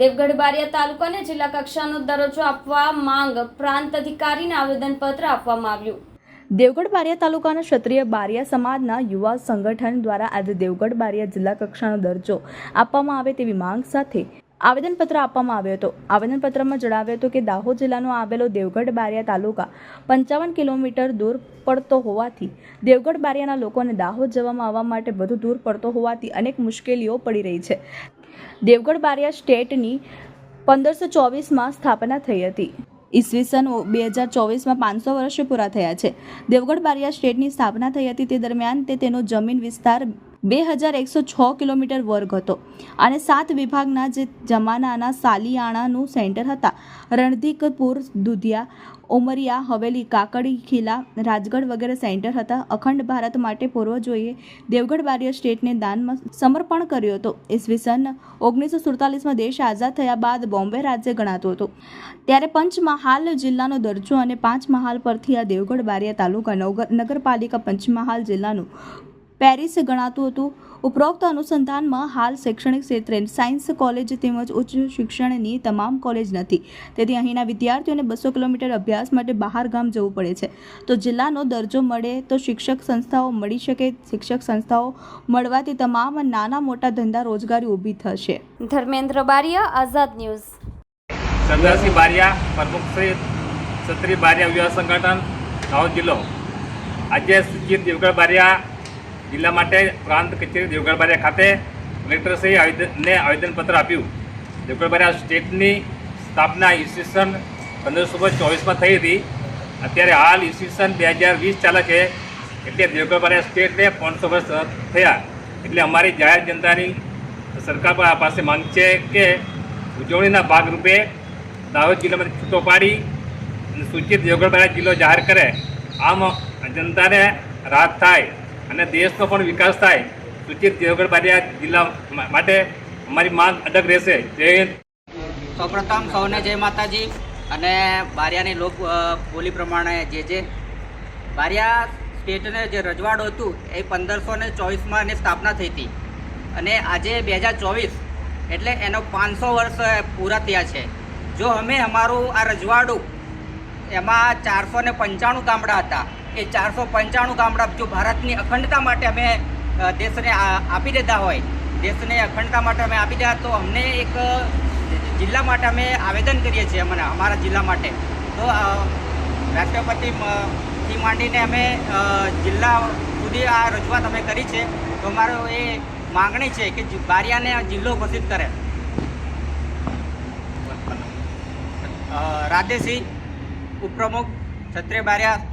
દેવગઢ બારિયા તાલુકાને જિલ્લા કક્ષાનો દરજ્જો આપવા માંગ પ્રાંત અધિકારીને આવેદનપત્ર આપવામાં આવ્યું. દેવગઢ બારિયા તાલુકાના ક્ષત્રિય બારિયા સમાજના યુવા સંગઠન દ્વારા આજે દેવગઢ બારિયા જિલ્લા કક્ષાનો દરજ્જો આપવામાં આવે તેવી માંગ સાથે આવેદનપત્ર આપવામાં આવ્યો હતો. આવેદનપત્રમાં જણાવ્યું હતું કે દાહોદ જિલ્લાનો આવેલો દેવગઢ બારિયા તાલુકા પંચાવન કિલોમીટર દૂર પડતો હોવાથી દેવગઢ બારિયાના લોકોને દાહોદ જવામાં આવવા માટે વધુ દૂર પડતો હોવાથી અનેક મુશ્કેલીઓ પડી રહી છે. દેવગઢ બારિયા સ્ટેટની પંદરસો ચોવીસમાં સ્થાપના થઈ હતી. ઈસવીસન બે હજાર ચોવીસમાં પાંચસો વર્ષ પૂરા થયા છે. દેવગઢ બારિયા સ્ટેટની સ્થાપના થઈ હતી તે દરમિયાન તે તેનો જમીન વિસ્તાર બે હજાર એકસો છ કિલોમીટર વર્ગ હતો અને સાત વિભાગના જે જમાનાના સાલિયાણાનું સેન્ટર હતા. રણધીકપુર, દુધિયા, ઉમરિયા, હવેલી, કાકડી, ખીલા, રાજગઢ વગેરે સેન્ટર હતા. અખંડ ભારત માટે પૂર્વજોએ દેવગઢ બારિયા સ્ટેટને દાનમાં સમર્પણ કર્યો હતો. ઈસવીસન ઓગણીસો સુડતાલીસમાં દેશ આઝાદ થયા બાદ બોમ્બે રાજ્ય ગણાતું હતું. ત્યારે પંચમહાલ જિલ્લાનો દરજ્જો અને પાંચમહાલ પરથી આ દેવગઢ બારિયા તાલુકા નગરપાલિકા પંચમહાલ જિલ્લાનું પેરિસ ગણાતું હતું. ઉપરોક્ત અનુસંધાનમાં હાલ શૈક્ષણિક ક્ષેત્રે સાયન્સ કોલેજ તેમજ ઉચ્ચ શિક્ષણની તમામ કોલેજ નથી. તેથી અહીંના વિદ્યાર્થીઓને બસો કિલોમીટર અભ્યાસ માટે બહાર ગામ જવું પડે છે. તો જિલ્લાનો દરજ્જો મળે તો શિક્ષક સંસ્થાઓ મળી શકે શિક્ષક સંસ્થાઓ મળવાથી તમામ નાના મોટા ધંધા રોજગારી ઊભી થશે. ધર્મેન્દ્ર બારિયા આઝાદ ન્યૂઝ. સરદારસિંહ બારિયા પ્રમુખ શ્રી ક્ષત્રિય બારિયા યુવા સંગઠન દાહોદ જિલ્લો. આજે સૂચિત દેવગઢ બારિયા જિલ્લા માટે પ્રાંત કચેરી દેવગઢબારિયા ખાતે કલેક્ટરશ્રીએ આવેદનને આવેદનપત્ર આપ્યું. દેવગઢબારિયા સ્ટેટની સ્થાપના ઈસવીસન પંદરસો ચોવીસમાં થઈ હતી. અત્યારે હાલ ઈસવીસન બે હજાર વીસ ચાલે છે. એટલે દેવગઢબારિયા સ્ટેટને પાંચસો વર્ષ થયા. એટલે અમારી જાહેર જનતાની સરકાર પાસે માંગ છે કે ઉજવણીના ભાગરૂપે દાહોદ જિલ્લામાંથી છૂટો પાડી અને સૂચિત દેવગઢબારિયા જિલ્લો જાહેર કરે. આમ જનતાને રાહત થાય. અને દેશનો પણ વિકાસ થાય, સૂચિત દેવગઢ બારિયા જિલ્લા માટે અમારી માંગ અડગ રહેશે. જય હિન્દ. સૌપ્રથમ સૌને જય માતાજી અને બારિયાની લોક બોલી પ્રમાણે જે જે બારિયા સ્ટેટને જે રજવાડું હતું, એ પંદરસો ને ચોવીસમાં એની સ્થાપના થઈ હતી. અને આજે બે હજાર ચોવીસ એટલે એનો પાંચસો વર્ષ પૂરા થયા છે. જો અમે અમારું આ રજવાડું, એમાં ચારસો ને પંચાણું ગામડા હતા એ ચારસો પંચાણું ગામડા જો ભારતની અખંડતા માટે અમે દેશને આપી દેતા હોય, દેશને અખંડતા માટે અમે આપી દેતા તો અમને એક જિલ્લા માટે અમે આવેદન કરીએ છીએ અમને અમારા જિલ્લા માટે. તો રાષ્ટ્રપતિથી રાષ્ટ્રપતિ માંડીને અમે જિલ્લા સુધી આ રજૂઆત અમે કરી છે. તો અમારો એ માંગણી છે કે બારિયાને જિલ્લો ઘોષિત કરે. રાધેસિંહ ઉપપ્રમુખ છત્રે બારિયા